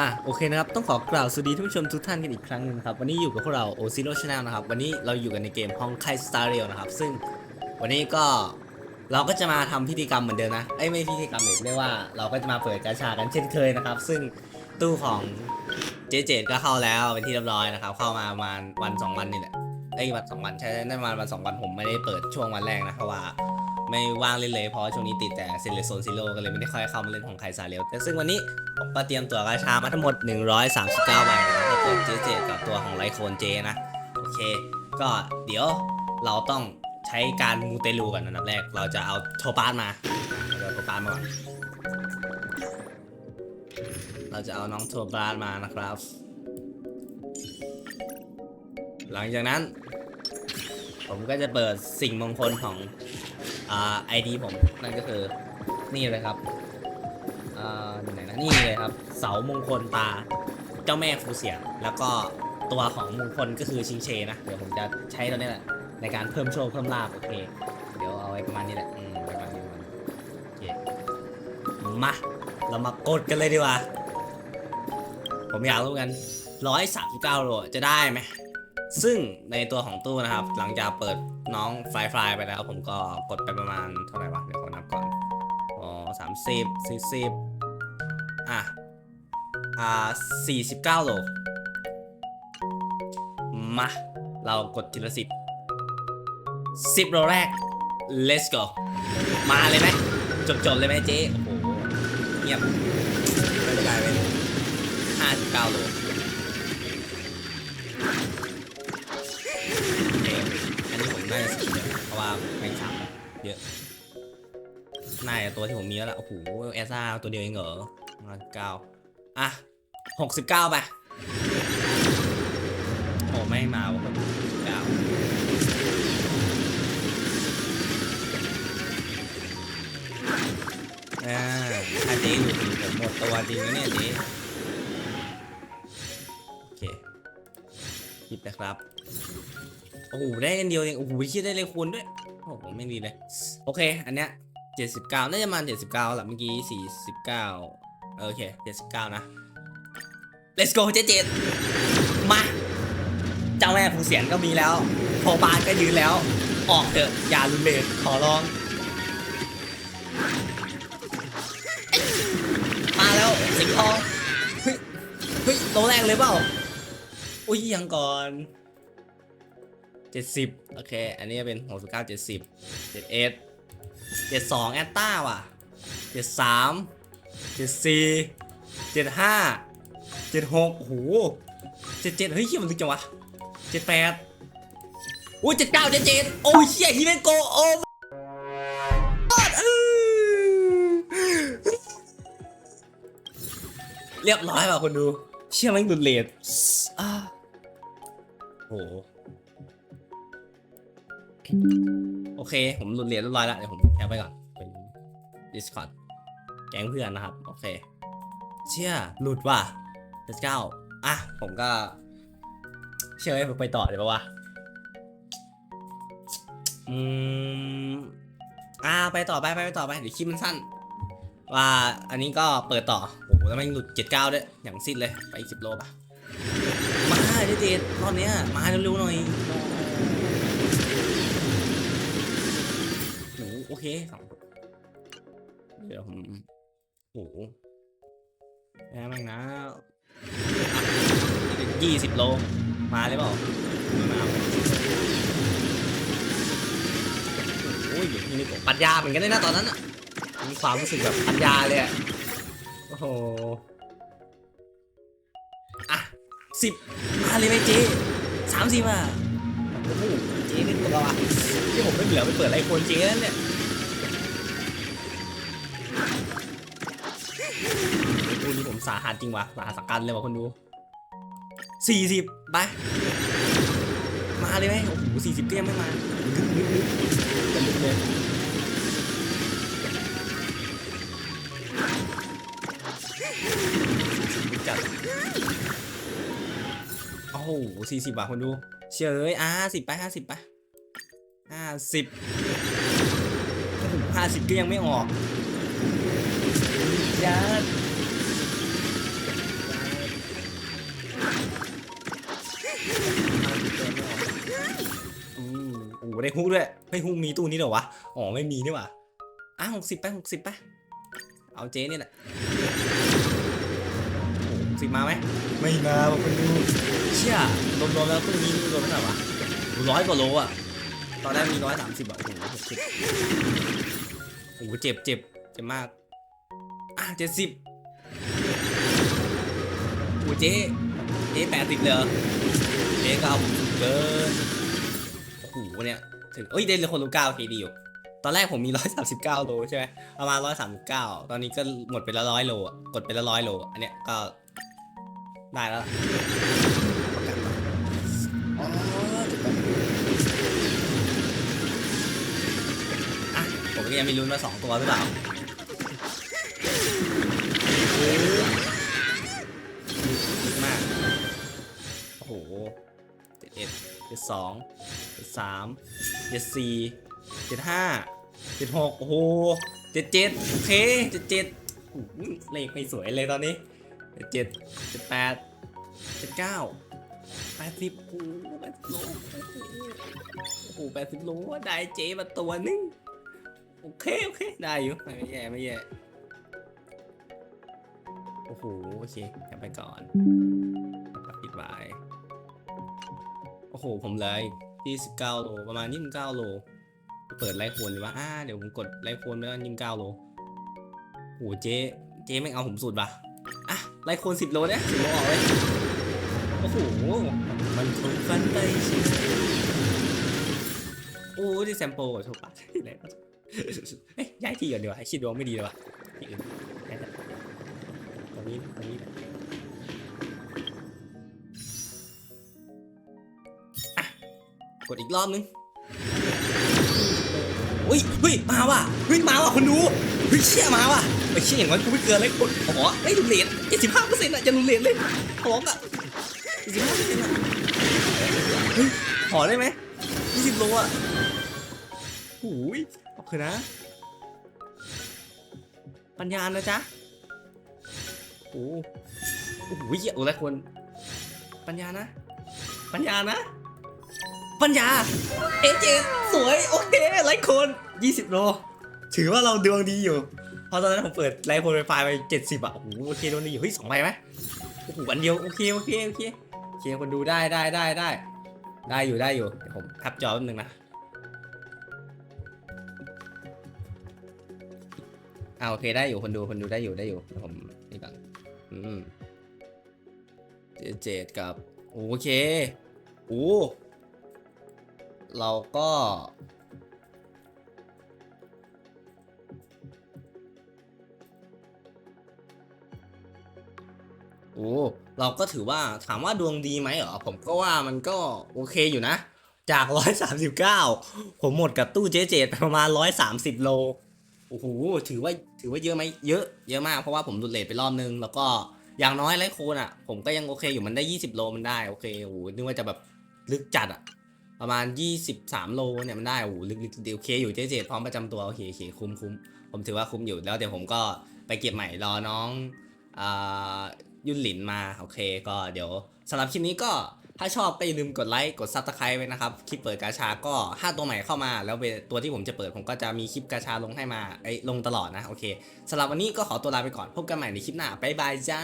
อะโอเคนะครับ ต้องขอกล่าวสวัสดีท่านผู้ชมทุกท่านกันอีกครั้งหนึงครับ วันนี้อยู่กับพวกเรา o z e r o Channel นะครับ วันนี้เราอยู่กันในเกม Honkai Star Rail นะครับ ซึ่งวันนี้ก็เราก็จะมาทำพิธีกรรมเหมือนเดิมนะเอ้ไม่พิธีกรรมเรียกว่าเราก็จะมาเปิดกาชากันเช่นเคยนะครับ ซึ่งตู้ของเจเจก็เข้าแล้วเป็นที่เรียบร้อยนะครับ เข้ามาประมาณวันสองวันนี่แหละไอ้วันสองวันใช่ได้ประมาณวันสองวันผมไม่ได้เปิดช่วงวันแรกนะเพราะว่า ไม่ว่างเล่นเลยเพราะช่วงนี้ติดแต่เซเลโซนซิโร่ก็เลยไม่ได้ค่อยเข้ามาเล่นของไครซาเรียวแต่ซึ่งวันนี้ผมก็เตรียมตัวกาชามาทั้งหมด 139ใบนะครับให้ตัวเจเจกับตัวของไลโคนเจนะโอเค ก็เดี๋ยวเราต้องใช้การมูเตลูกันอันดับแรกเราจะเอาโทปาสมาเราจะเอาโทปาสมาก่อนเราจะเอาน้องโทปาสมานะครับ หลังจากนั้น ผมก็จะเปิดสิ่งมงคลของ อ่าไอดีผมนั่นก็คือนี่เลยครับอ่าอยู่ไหนนะนี่เลยครับ เสามงคลตาเจ้าแม่ฟูเสีย แล้วก็ตัวของมงคลก็คือชิงเชนะ เดี๋ยวผมจะใช้ตัวนี้แหละ ในการเพิ่มโชคเพิ่มลาบโอเค เดี๋ยวเอาไว้ประมาณนี้แหละอืมประมาณนี้ประมาณนี้โอเคมาเรามากดกันเลยดีกว่า ผมอยากรู้กันร้อยสามสิบเก้าโลจะได้ไหม ซึ่งในตัวของตู้นะครับ หลังจากเปิดน้องไฟฟลายไปแล้ว ผมก็กดไปประมาณเท่าไหร่วะเดี๋ยวขอนับก่อนอ๋อสามสิบสี่สิบอะ อ่าสี่สิบเก้าโลมา เรากดทีละสิบสิบโลแรก let's go มาเลยไหมจบๆเลยไหมเจ๊ โอ้โห เงียบไม่ได้ไปห้าสิบเก้าโล เยอะน่าจะตัวที่ผมมีแล้วล่ะ โอ้โหเอซ่าตัวเดียวเองเหรอมาเก้าอะหกสิบเก้าไปโอ้ไม่มาว่ะเก้าอ่าถ้าเจ๊หลุดอีกผมหมดตัวจริงนะเนี่ยเจ๊โอเคหยิบนะครับ โอ้โหได้อันเดียวเอง โอ้โหคิดได้เลยคูณด้วย อ้โหไม่ดีเลย โอเค อันเนี้ยเจ็ดสิบเก้าน่าจะมาเจ็ดสิบเก้าแหละเมื่อกี้สี่สิบเก้าโอเคเจ็ดสิบเก้านะ let's go เจ๊เจ็ดมา เจ้าแม่ผู้เสียนก็มีแล้วโพบานก็ยืนแล้ว ออกเถอะ อย่าลุนเลนขอร้อง มาแล้วสิงทอง เฮ้ย เฮ้ยโตแรกเลยเปล่า อุ้ยยังก่อน เจ็ดสิบโอเค อันนี้เป็นหกสิบเก้าเจ็ดสิบเจ็ดเอ็ดเจ็ดสองแอตต้าว่ะเจ็ดสามเจ็ดสี่เจ็ดห้าเจ็ดหกโอ้โหเจ็ดเจ็ดเฮ้ยเฮียมันลึกจังวะเจ็ดแปดอุ้ยเจ็ดเก้าเจ็ดเจ็ดโอ้ยเฮียฮิเมโกโอ้เรียบร้อยป่ะคนดู เชื่อแมันดุดเลดอ่าโห โอเค ผมหลุดเหรียญเรียบร้อยแล้วเดี๋ยวผมแคปไปก่อนเป็น Discord แก๊งเพื่อนนะครับ โอเค เชื่อหลุดว่ะเจ็ดเก้าอะผมก็ เชื่อให้ผมไปต่อเดี๋ยวปะวะอืมอ่าไปต่อไปไปไปต่อไปเดี๋ยวคลิปมันสั้น ว่าอันนี้ก็เปิดต่อโอ้โหแล้วมันหลุดเจ็ดเก้าด้วยอย่างสิ้นเลยไปอีกสิบโลป่ะมาเด็ดๆรอบเนี้ยมาเร็วๆหน่อยหนู โอเคสองเดี๋ยวผมโอ้โหแม่งนะยี่สิบโล มาเลยเปล่าไม่มาโอ้ยนี่ผมปัญญาเหมือนกันเลยนะตอนนั้นอะมีความรู้สึกแบบปัญญาเลยอะโอ้โหอะสิบมาเลยไหมเจสามสิบอะโอ้โหเจนี่ตัวเราอะที่ผมไม่เหลือไปเปิดไอโฟนเจแล้วเนี่ย คู่นี้ผมสาหัสจริงวะสาหัสสักกันเลยว่ะคนดูสี่สิบไป มาเลยไหมโอ้โหสี่สิบก็ยังไม่มาลึกลึกลึกกันดึกเลยจัดโอ้โหสี่สิบว่ะคนดูเชื่อเลยอะสิบไปห้าสิบไปห้าสิบห้าสิบก็ยังไม่ออก ยานอืมโอ้โหได้ฮุกด้วยไม่ฮุกมีตู้นี้เหรอวะ อ๋อไม่มีนี่หว่าอะหกสิบไปหกสิบไปเอาเจ๊เนี่ยแหละสิมาไหมไม่มาบอกคุณดูเชี่ยรวมๆแล้วตู้นี้รวมเท่าไหร่วะร้อยกว่าโลอะตอนแรกมีร้อยสามสิบอะโอ้โหเจ็บโอ้โหเจ็บเจ็บเจ็บมาก เจ็ดสิบโอ้เจ๊เจ๊แปดสิบเลยเหรอเจ๊ก็เอาเกินโอ้โหเนี่ยถึงเอ้ยได้เลยคนรู้เก้าเคดีอยู่ ตอนแรกผมมีร้อยสามสิบเก้าโลใช่ไหมประมาณร้อยสามสิบเก้าตอนนี้ก็หมดไปละร้อยโลกดไปละร้อยโล อันเนี้ยก็ได้แล้วผมก็ยังไม่รู้ว่าสองตัวหรือเปล่า มาก โอ้โหเจ็ดเอ็ดเจ็ดสองเจ็ดสามเจ็ดสี่เจ็ดห้าเจ็ดหกโอ้โหเจ็ดเจ็ดโอเคเจ็ดเจ็ดโอ้โหเลขไม่สวยเลยตอนนี้เจ็ดเจ็ดเจ็ดแปดเจ็ดเก้าแปดสิบโอ้โหแปดสิบโลโอ้โหแปดสิบโลได้เจมาตัวนึง โอเค โอเค ได้อยู่ ไม่แย่ ไม่แย่ โอ้โหโอเคกลับไปก่อนปิดไว้โอ้โห ผมเลยที่สิบเก้าโลประมาณยี่สิบเก้าโล เปิดไลฟ์โคนดีว่าอ่าเดี๋ยวผมกดไลฟ์โคนไปแล้วยี่สิบเก้าโลโอ้โหเจ๊เจ๊ไม่งเอาผมสุดปะอะไลฟ์โคนสิบโลเนี่ยสิบโลออกเลยโอ้โหมันคงฟันไปช่ไหมโอ้ที่แซมโปโชว์ปะอะไรเอ้ยย้ายที่ก่อนดีกว่าคิดดวงไม่ดีเลยวะที่อื่น ย้ตรงนี้ตรงนี้กดอีกรอบนึงอุ้ยเฮ้ยมาว่ะเฮ้ยมาว่ะคนดูเฮ้ยเชี่ยมาว่ะไอ้เชี่ยอย่างนั้นกูไม่เกินเลยกดขอไอ้ดูเลทเจ็ดสิบห้าเปอร์เซ็นต์อะจะดูเลทเลยขออะเจ็ดสิบห้าเปอร์เซ็นต์อะเฮ้ยขอได้ไหมยี่สิบโลอะหูยโอเคนะ ปัญญานะจ๊ะ โอ้โอ้โหเหี้ยโอ้หลายคนปัญญานะ ปัญญานะ ปัญญา เอเจสวยโอเคไลค์คน20โล ถือว่าเราดวงดีอยู่ เพราะตอนนั้นผมเปิดไลค์โปรไฟล์ไป70อะโอ้โหโอเคดวงดีอยู่เฮ้ยสองใบไหมโอ้โหวันเดียวโอเคโอเคโอเคโอเคคนดูได้ได้ได้ได้ได้อยู่ได้อยู่เดี๋ยวผมทับจอแป๊บนึงนะเอาโอเคได้อยู่คนดูคนดูได้อยู่ได้อยู่ผม เจเจดกับ โอเคโอ้เราก็ โอ้ เราก็ถือว่าถามว่าดวงดีไหมเหรอ ผมก็ว่ามันก็โอเคอยู่นะ จาก 139 ผมหมดกับตู้เจเจไปประมาณ 130 โล โอ้โหถือว่าถือว่าเยอะไหมเยอะเยอะมากเพราะว่าผมดุดเลทไปรอบนึง แล้วก็อย่างน้อยไลโคนอะ ผมก็ยังโอเคอยู่มันได้ 20 โลมันได้โอเคโอ้โหนึกว่าจะแบบลึกจัดอะประมาณ 23 โลเนี่ยมันได้โอ้โหลึกๆโอเคอยู่เจ๊เจพร้อมประจำตัวโอเคโอเคคุ้มคุ้มผมถือว่าคุ้มอยู่แล้วเดี๋ยวผมก็ไปเก็บใหม่รอน้องอ่ายุ่นหลินมาโอเคก็เดี๋ยวสำหรับคลิปนี้ก็ ถ้าชอบก็อย่าลืมกดไลค์กดซับสไครต์ไว้นะครับ คลิปเปิดกาชาก็ 5 ตัวใหม่เข้ามา แล้วตัวที่ผมจะเปิดผมก็จะมีคลิปกาชาลงให้มาไอ้ลงตลอดนะโอเคสำหรับวันนี้ก็ขอตัวลาไปก่อนพบกันใหม่ในคลิปหน้าบ๊ายบายจ้า